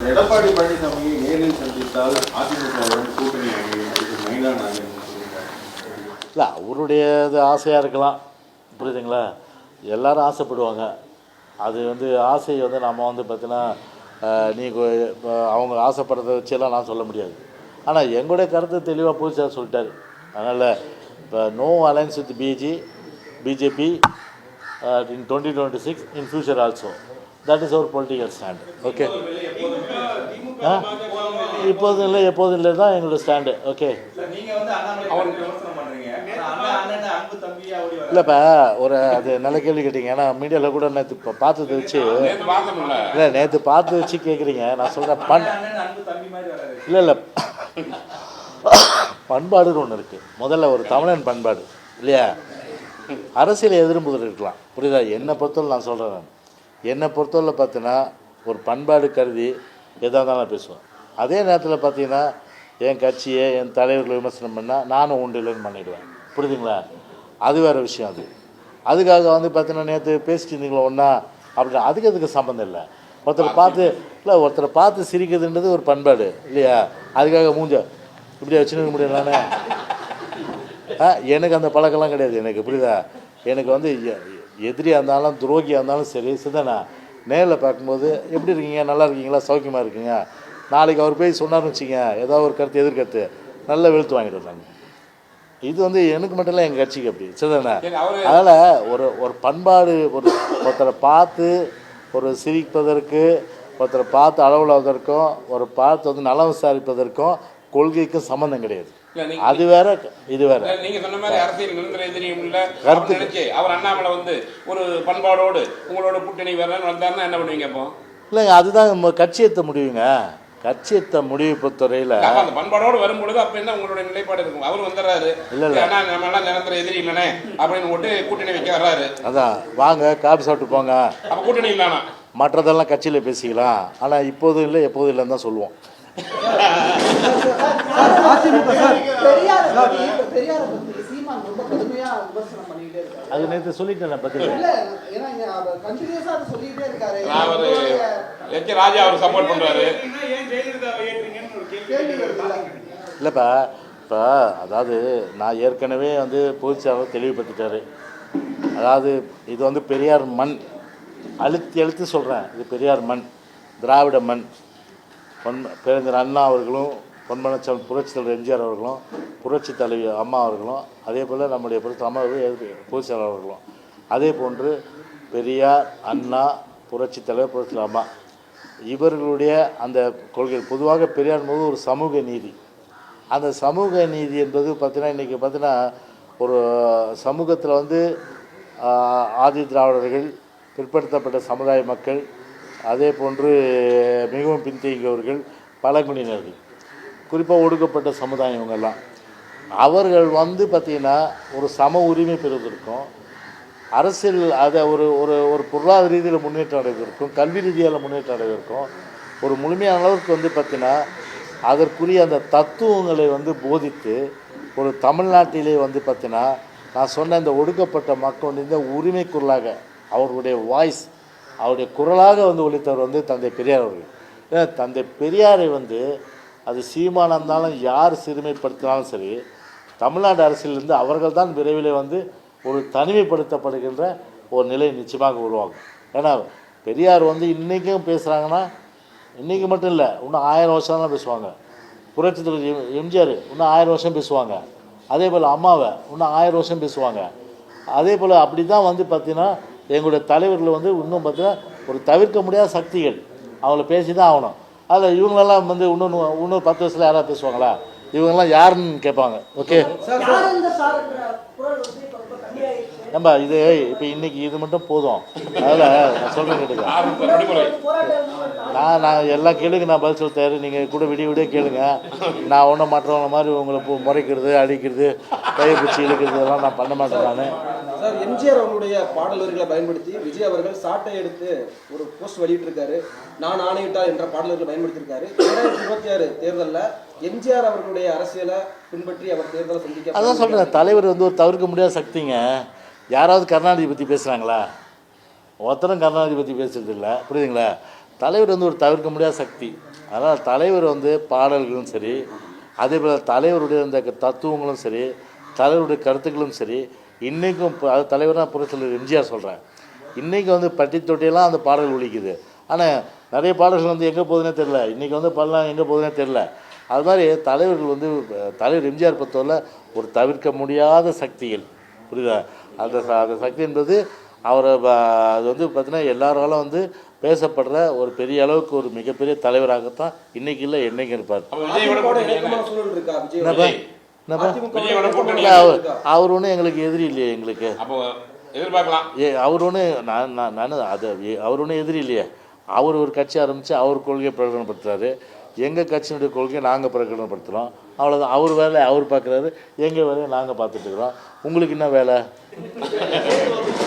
எடப்பாடி பழனிசாமியை நேரில் சந்தித்தால் அதிமுகவுடன் கூட்டணி அமையும் இல்லை அவருடைய இது ஆசையாக இருக்கலாம். புரியுதுங்களா? எல்லாரும் ஆசைப்படுவாங்க. அது வந்து ஆசையை வந்து நம்ம வந்து பார்த்தீங்கன்னா நீ கொ- இப்போ அவங்க ஆசைப்படுறத வச்செல்லாம் நான் சொல்ல முடியாது. ஆனால் எங்களுடைய கருத்து தெளிவாக புதுசாக சொல்லிட்டார். அதனால் இப்போ no alliance with PG BJP in twenty twenty six in future also that is our political stand okay ஆ? இப்போதும் இல்லை எப்போதும் இல்லை. தான் எங்களோட ஸ்டாண்டு ஓகே இல்லைப்பா ஒரு அது நல்ல கேள்வி கேட்டீங்க. ஏன்னா மீடியாவில் கூட நேற்று இப்போ பார்த்தது வச்சு இல்லை நேற்று பார்த்து வச்சு கேட்குறீங்க நான் சொல்கிறேன் பண் அண்ணன் அண்ணன் அன்பு தம்பி மாதிரி வராரு. இல்லை இல்லை. பண்பாடுன்னு ஒன்று இருக்குது முதல்ல ஒரு தமிழன் பண்பாடு. இல்லையா? அரசியல் எதிர்ப்புகள் இருக்கலாம். புரியுதா? என்னை பொறுத்தவரை நான் சொல்கிறேன் நான். என்னை பொறுத்தவரை பார்த்தீங்கன்னா ஒரு பண்பாடு கருதி எதாக இருந்தாலும் பேசுவேன். அதே நேரத்தில் பார்த்தீங்கன்னா என் கட்சியை என் தலைவர்களை விமர்சனம் பண்ணால் நானும் உண்டு இல்லைன்னு பண்ணிடுவேன் புரியுதுங்களா? அது வேறு விஷயம் அது. அதுக்காக வந்து பார்த்தீங்கன்னா நேற்று பேசிட்டு இருந்தீங்களா ஒன்றா அப்படின்னா அதுக்கு அதுக்கு சம்மந்தம் இல்லை? ஒருத்தரை பார்த்து இல்லை ஒருத்தரை பார்த்து சிரிக்கிறதுன்றது ஒரு பண்பாடு இல்லையா? அதுக்காக மூஞ்ச இப்படியே வச்சுன்னு நானே? ஆ எனக்கு அந்த பழக்கம்லாம் கிடையாது எனக்கு புரியுதா? எனக்கு வந்து எதிரியாக இருந்தாலும் துரோகியாக இருந்தாலும் சரி சிதனா நேரில் பார்க்கும்போது எப்படி இருக்கீங்க? நல்லா இருக்கீங்களா? சௌக்கியமாக இருக்கீங்க? நாளைக்கு அவர் போய் சொன்னார்னு வச்சுங்க ஏதாவது ஒரு கருத்து எதிர்கருத்து. நல்ல வெளுத்து வாங்கிடுவேன் நான் இது வந்து எனக்கு மட்டும் இல்லை எங்கள் கட்சிக்கு அப்படி. சிதனா சரி, அவரு- அதனால் ஒரு ஒரு பண்பாடு ஒரு ஒருத்தரை பார்த்து ஒரு சிரிப்பதற்கு ஒருத்தரை பார்த்து அளவுலாவதற்கும் ஒரு பார்த்து வந்து நலம் விசாரிப்பதற்கும் கொள்கைக்கும் சம்மந்தம் கிடையாது. அது வேற இது வேற. நீங்க சொன்ன மாதிரி அரசியல் நிரந்தர எதிரியும் இல்ல. கருத்து- அவர் நினைச்சு அவர் அண்ணாமலை வந்து ஒரு பண்பாடோடு உங்களோட கூட்டணி வரலன்னு வந்தாருன்னா என்ன பண்ணுவீங்க அப்போ? இல்லைங்க அதுதான் நம்ம கட்சியத்தை முடிவுங்க. கட்சியத்தை முடிவு பொறுத்தவரையில் அந்த பண்பாடோடு வரும்பொழுது அப்ப என்ன உங்களோட நிலைப்பாடு இருக்கும்? அவர் வந்துடுறாரு இல்ல, இல்ல. அண்ணா நம்ம எல்லாம் நிரந்தர எதிரி இல்லனே அப்படின்னு போட்டு கூட்டணி வைக்க வர்றாரு. அதான். வாங்க காபி சாப்பிட்டு போங்க. அப்ப கூட்டணி இல்லானா மற்றதெல்லாம் கட்சியில் பேசிக்கலாம். ஆனால் இப்போதும் இல்லை எப்போதும் இல்லைன்னு தான் சொல்லுவோம். அது நேற்று சொல்லிட்டேன் நான் பற்றி இல்ல ஏன்னா இங்க அவர் கண்டினியூஸா அதை சொல்லிட்டே இருக்காரு. அவரு எச் ராஜா அவர் சப்போர்ட் பண்றாரு. இல்லைப்பா இப்போ அதாவது நான் ஏற்கனவே வந்து பொதுச்சாளர் தெளிவுபடுத்திட்டாரு. அதாவது இது வந்து பெரியார் மண். அழுத்தி அழுத்தி சொல்கிறேன் இது பெரியார் மண் திராவிட மண். பொன் பேரறிஞர் அண்ணா அவர்களும் பொன்மனச்சல் புரட்சி தலைவர் எம்ஜிஆர் அவர்களும் புரட்சி தலைவி அம்மா அவர்களும் அதே போல் நம்முடைய புரட்சி அம்மா பொதுச் செயலாளர் அவர்களும். அதே போன்று பெரியார் அண்ணா புரட்சி தலைவர் புரட்சி அம்மா. இவர்களுடைய அந்த கொள்கை பொதுவாக பெரியார் போது ஒரு சமூக நீதி. அந்த சமூக நீதி என்பது பார்த்தீங்கன்னா இன்றைக்கி பார்த்தீங்கன்னா ஒரு சமூகத்தில் வந்து ஆதி திராவிடர்கள் பிற்படுத்தப்பட்ட சமுதாய மக்கள் அதே போன்று மிகவும் பின்தங்கியவர்கள் பழங்குடியினர்கள். குறிப்பாக ஒடுக்கப்பட்ட சமுதாயம் இவங்கெல்லாம். அவர்கள் வந்து பார்த்திங்கன்னா ஒரு சம உரிமை பெறுவதற்கும் அரசியல் அதை ஒரு ஒரு ஒரு பொருளாதார ரீதியில் முன்னேற்றம் அடைவதற்கும் கல்வி ரீதியால் முன்னேற்றம் அடைவதற்கும் ஒரு முழுமையான அளவுக்கு வந்து பார்த்திங்கன்னா அதற்குரிய அந்த தத்துவங்களை வந்து போதித்து ஒரு தமிழ்நாட்டிலே வந்து பார்த்திங்கன்னா நான் சொன்ன இந்த ஒடுக்கப்பட்ட மக்கள் வந்து இந்த உரிமை குரலாக அவர்களுடைய வாய்ஸ் அவருடைய குரலாக வந்து ஒழித்தவர் வந்து தந்தை பெரியார் அவர்கள். ஏன்னா தந்தை பெரியாரை வந்து அது சீமானம் இருந்தாலும் யார் சிறுமைப்படுத்தினாலும் சரி தமிழ்நாடு அரசியலிருந்து அவர்கள் தான் விரைவில் வந்து ஒரு தனிமைப்படுத்தப்படுகின்ற ஒரு நிலை நிச்சயமாக உருவாகும் ஏன்னா பெரியார் வந்து இன்றைக்கும் பேசுகிறாங்கன்னா இன்றைக்கி மட்டும் இல்லை இன்னும் ஆயிரம் வருஷம் தான் பேசுவாங்க. புரட்சி தலைவர் எம்ஜிஆர் இன்னும் ஆயிரம் வருஷம் பேசுவாங்க. அதே போல் அம்மாவை இன்னும் ஆயிரம் வருஷம் பேசுவாங்க. அதே போல் அப்படி தான் வந்து பார்த்திங்கன்னா எங்களுடைய தலைவர்கள் வந்து இன்னும் பார்த்தீங்கன்னா ஒரு தவிர்க்க முடியாத சக்திகள். அவங்கள பேசி தான் ஆகணும். அதில் இவங்களெல்லாம் வந்து இன்னொன்று இன்னும் பத்து வருஷத்தில் யாராவது பேசுவாங்களா? இவங்கெல்லாம் யாருன்னு கேட்பாங்க. ஓகே ஏம்பா இது இப்போ இன்னைக்கு இது மட்டும் போதும். அதில் நான் சொல்கிறேன் கேட்டுக்க. நான் நான் எல்லா கேளுங்க நான் பதில் சொல்ல தயார். நீங்கள் கூட விடிய விடிய கேளுங்க. நான் ஒன்றும் மற்றவங்க மாதிரி உங்களை முறைக்கிறது அடிக்கிறது கையை பிடிச்சி இழுக்கிறது இதெல்லாம் நான் பண்ண மாட்டேன் நான். சார் எம்ஜிஆர் அவர்களுடைய பாடல் வரிகளை பயன்படுத்தி விஜய் அவர்கள் சாட்டை எடுத்து ஒரு போஸ்ட் வெளியிட்டிருக்காரு. நான் ஆணையிட்டால் என்ற பாடல் வரிகளை பயன்படுத்தியிருக்காரு. இரண்டாயிரத்தி இருபத்தி ஆறு தேர்தலில் எம்ஜிஆர் அவர்களுடைய அரசியலை பின்பற்றி அவர் தேர்தலை சந்திக்க அதான் சொல்கிறேன் தலைவர் வந்து ஒரு தவிர்க்க முடியாத சக்திங்க. யாராவது கருணாநிதி பற்றி பேசுகிறாங்களா ஒருத்தரும் கருணாநிதி பற்றி பேசுறது இல்லை. புரியுதுங்களா? தலைவர் வந்து ஒரு தவிர்க்க முடியாத சக்தி. அதனால் தலைவர் வந்து பாடல்களும் சரி அதே போல் தலைவருடைய அந்த தத்துவங்களும் சரி தலைவருடைய கருத்துக்களும் சரி இன்றைக்கும் அது தலைவராக புரட்சியாளர் எம்ஜிஆர் சொல்கிறேன் இன்றைக்கி வந்து பட்டி தொட்டியெல்லாம் அந்த பாடல் ஒழிக்குது ஆனால் நிறைய பாடல்கள் வந்து எங்கே போகுதுன்னே தெரில இன்றைக்கி வந்து பாடலாம் எங்கே போகுதுன்னே தெரில அது மாதிரி தலைவர்கள் வந்து தலைவர் எம்ஜிஆர் பொறுத்தவரை ஒரு தவிர்க்க முடியாத சக்திகள். புரியுதா? அந்த ச- அந்த சக்தி என்பது அவரை அது வந்து பார்த்தீங்கன்னா எல்லாராலும் வந்து பேசப்படுற ஒரு பெரிய அளவுக்கு ஒரு மிகப்பெரிய தலைவராகத்தான் இன்னைக்கு இல்லை என்னைக்கு இருப்பார். என்னப்பா. என்னப்பா? அவர்? அவர் ஒன்றும் எங்களுக்கு எதிரி இல்லையே எங்களுக்கு. ஏ அவர் ஒன்று நான் நான் நான் அது அவர் ஒன்றும் எதிரி இல்லையே. அவர் ஒரு கட்சி ஆரம்பித்து அவர் கொள்கையை பிரகடனப்படுத்துறாரு. எங்கள் கட்சியினுடைய கொள்கையை நாங்கள் பிரகடனப்படுத்துகிறோம் அவ்வளோதான் அவர் வேலை அவர் பார்க்குறாரு. எங்கள் வேலையை நாங்கள் பார்த்துட்டுருக்குறோம் உங்களுக்கு என்ன வேலை?